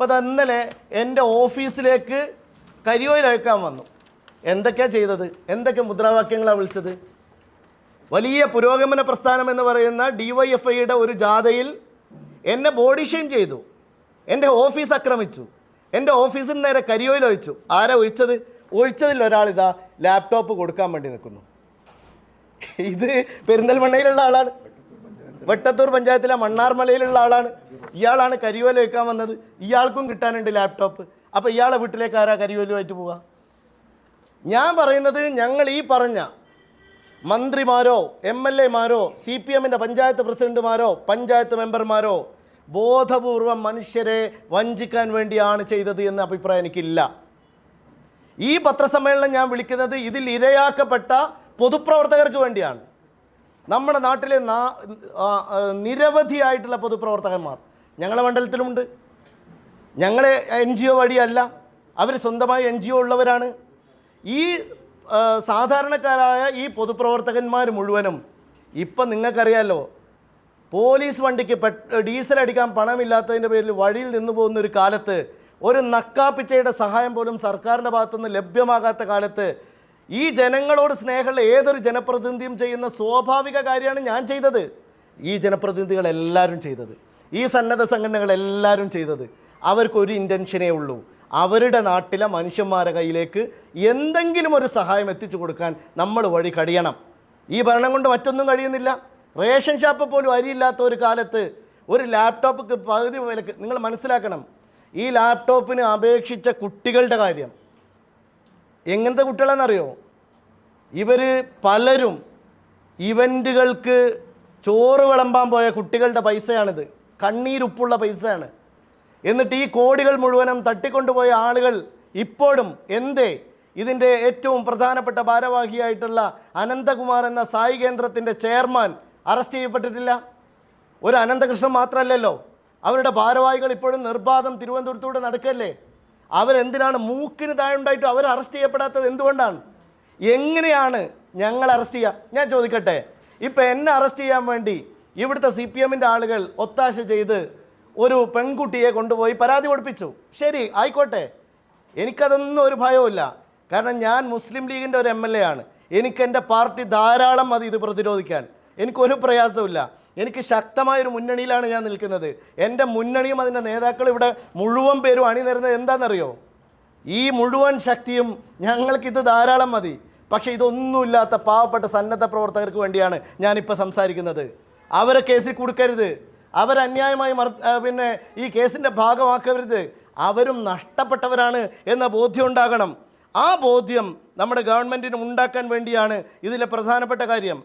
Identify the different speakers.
Speaker 1: അപ്പോൾ അത് ഇന്നലെ എന്റെ ഓഫീസിലേക്ക് കരിയോയിൽ അയക്കാൻ വന്നു. എന്തൊക്കെയാണ് ചെയ്തത്? എന്തൊക്കെ മുദ്രാവാക്യങ്ങളാണ് വിളിച്ചത്? വലിയ പുരോഗമന പ്രസ്ഥാനം എന്ന് പറയുന്ന ഡി വൈ എഫ് ഐയുടെ ഒരു ജാഥയിൽ എന്നെ ബോഡി ഷെയിം ചെയ്തു. എന്റെ ഓഫീസ് ആക്രമിച്ചു. എന്റെ ഓഫീസിന് നേരെ കരിയോയിൽ ഒഴിച്ചു. ആരാ ഒഴിച്ചത്? ഒഴിച്ചതിൽ ഒരാളിതാ ലാപ്ടോപ്പ് കൊടുക്കാൻ വേണ്ടി നിൽക്കുന്നു. ഇത് പെരിന്തൽമണ്ണയിലുള്ള ആളാണ്. വെട്ടത്തൂർ പഞ്ചായത്തിലെ മണ്ണാർമലയിലുള്ള ആളാണ്. ഇയാളാണ് കരിയോല വെക്കാൻ വന്നത്. ഇയാൾക്കും കിട്ടാനുണ്ട് ലാപ്ടോപ്പ് അപ്പോൾ ഇയാളെ വീട്ടിലേക്ക് ആരാ കരിയോലുമായിട്ട് പോവുക? ഞാൻ പറയുന്നത് ഞങ്ങൾ ഈ പറഞ്ഞ മന്ത്രിമാരോ എം എൽ എമാരോ സി പി എമ്മിന്റെ പഞ്ചായത്ത് പ്രസിഡന്റുമാരോ പഞ്ചായത്ത് മെമ്പർമാരോ ബോധപൂർവം മനുഷ്യരെ വഞ്ചിക്കാൻ വേണ്ടിയാണ് ചെയ്തത് എന്ന അഭിപ്രായം എനിക്കില്ല. ഈ പത്രസമ്മേളനം ഞാൻ വിളിക്കുന്നത് ഇതിൽ ഇരയാക്കപ്പെട്ട പൊതുപ്രവർത്തകർക്ക് വേണ്ടിയാണ്. നമ്മുടെ നാട്ടിലെ നിരവധിയായിട്ടുള്ള പൊതുപ്രവർത്തകന്മാർ. ഞങ്ങളെ മണ്ഡലത്തിലുമുണ്ട്. ഞങ്ങളെ എൻ ജി ഒ വഴിയല്ല. അവർ സ്വന്തമായി എൻ ജി ഒ ഉള്ളവരാണ്. ഈ സാധാരണക്കാരായ ഈ പൊതുപ്രവർത്തകന്മാർ മുഴുവനും ഇപ്പം നിങ്ങൾക്കറിയാമല്ലോ പോലീസ് വണ്ടിക്ക് ഡീസൽ അടിക്കാൻ പണമില്ലാത്തതിന്റെ പേരിൽ വഴിയിൽ നിന്ന് പോകുന്ന ഒരു കാലത്ത് ഒരു നക്കാപ്പിച്ചയുടെ സഹായം പോലും സർക്കാരിന്റെ ഭാഗത്തുനിന്ന് ലഭ്യമാകാത്ത കാലത്ത് ഈ ജനങ്ങളോട് സ്നേഹമുള്ള ഏതൊരു ജനപ്രതിനിധിയും ചെയ്യുന്ന സ്വാഭാവിക കാര്യമാണ് ഞാൻ ചെയ്തത്. ഈ ജനപ്രതിനിധികളെല്ലാവരും ചെയ്തത്. ഈ സന്നദ്ധ സംഘടനകളെല്ലാവരും ചെയ്തത്. അവർക്കൊരു ഇന്റൻഷനേ ഉള്ളൂ. അവരുടെ നാട്ടിലെ മനുഷ്യന്മാരുടെ കയ്യിലേക്ക് എന്തെങ്കിലും ഒരു സഹായം എത്തിച്ചു കൊടുക്കാൻ നമ്മൾ വഴി കഴിയണം ഈ ഭരണം കൊണ്ട് മറ്റൊന്നും കഴിയുന്നില്ല. റേഷൻ ഷാപ്പ് പോലും അരിയില്ലാത്ത ഒരു കാലത്ത് ഒരു ലാപ്ടോപ്പ് പകുതി വിലക്ക് നിങ്ങൾ മനസ്സിലാക്കണം. ഈ ലാപ്ടോപ്പിന് അപേക്ഷിച്ച കുട്ടികളുടെ കാര്യം. എങ്ങനത്തെ കുട്ടികളാണെന്നറിയോ? ഇവർ പലരും ഇവന്റുകൾക്ക് ചോറ് വിളമ്പാൻ പോയ കുട്ടികളുടെ പൈസയാണിത്. കണ്ണീരുപ്പുള്ള പൈസയാണ്. എന്നിട്ട് ഈ കോടികൾ മുഴുവനും തട്ടിക്കൊണ്ടുപോയ ആളുകൾ ഇപ്പോഴും എന്തേ? ഇതിന്റെ ഏറ്റവും പ്രധാനപ്പെട്ട ഭാരവാഹിയായിട്ടുള്ള അനന്തകുമാർ എന്ന സായി കേന്ദ്രത്തിന്റെ ചെയർമാൻ അറസ്റ്റ് ചെയ്യപ്പെട്ടിട്ടില്ല. ഒരു അനന്തകൃഷ്ണൻ മാത്രമല്ലല്ലോ. അവരുടെ ഭാരവാഹികൾ ഇപ്പോഴും നിർബാധം തിരുവനന്തപുരത്തൂടെ നടക്കല്ലേ? അവരെന്തിനാണ് മൂക്കിന് താഴെ ഉണ്ടായിട്ടും അവർ അറസ്റ്റ് ചെയ്യപ്പെടാത്തത് എന്തുകൊണ്ടാണ്? എങ്ങനെയാണ് ഞങ്ങൾ അറസ്റ്റ് ചെയ്യുക ഞാൻ ചോദിക്കട്ടെ. ഇപ്പം എന്നെ അറസ്റ്റ് ചെയ്യാൻ വേണ്ടി ഇവിടുത്തെ സി പി എമ്മിന്റെ ആളുകൾ ഒത്താശ ചെയ്ത് ഒരു പെൺകുട്ടിയെ കൊണ്ടുപോയി പരാതി കൊടുപ്പിച്ചു. ശരി ആയിക്കോട്ടെ. എനിക്കതൊന്നും ഒരു ഭയവുമില്ല. കാരണം ഞാൻ മുസ്ലിം ലീഗിന്റെ ഒരു എം എൽ എ ആണ്. എനിക്ക് എന്റെ പാർട്ടി ധാരാളം മതി ഇത് പ്രതിരോധിക്കാൻ. എനിക്കൊരു പ്രയാസമില്ല എനിക്ക് ശക്തമായൊരു മുന്നണിയിലാണ് ഞാൻ നിൽക്കുന്നത്. എന്റെ മുന്നണിയും അതിന്റെ നേതാക്കൾ ഇവിടെ മുഴുവൻ പേരും അണിനിരുന്നത് എന്താണെന്നറിയോ? ഈ മുഴുവൻ ശക്തിയും ഞങ്ങൾക്കിത് ധാരാളം മതി. പക്ഷേ ഇതൊന്നുമില്ലാത്ത പാവപ്പെട്ട സന്നദ്ധ പ്രവർത്തകർക്ക് വേണ്ടിയാണ് ഞാനിപ്പോൾ സംസാരിക്കുന്നത്. അവരെ കേസിൽ കൊടുക്കരുത്. അവരന്യായമായി മറ പിന്നെ ഈ കേസിന്റെ ഭാഗമാക്കരുത്. അവരും നഷ്ടപ്പെട്ടവരാണ് എന്ന ബോധ്യം ഉണ്ടാകണം. ആ ബോധ്യം നമ്മുടെ ഗവൺമെന്റിന് ഉണ്ടാക്കാൻ വേണ്ടിയാണ് ഇതിലെ പ്രധാനപ്പെട്ട കാര്യം.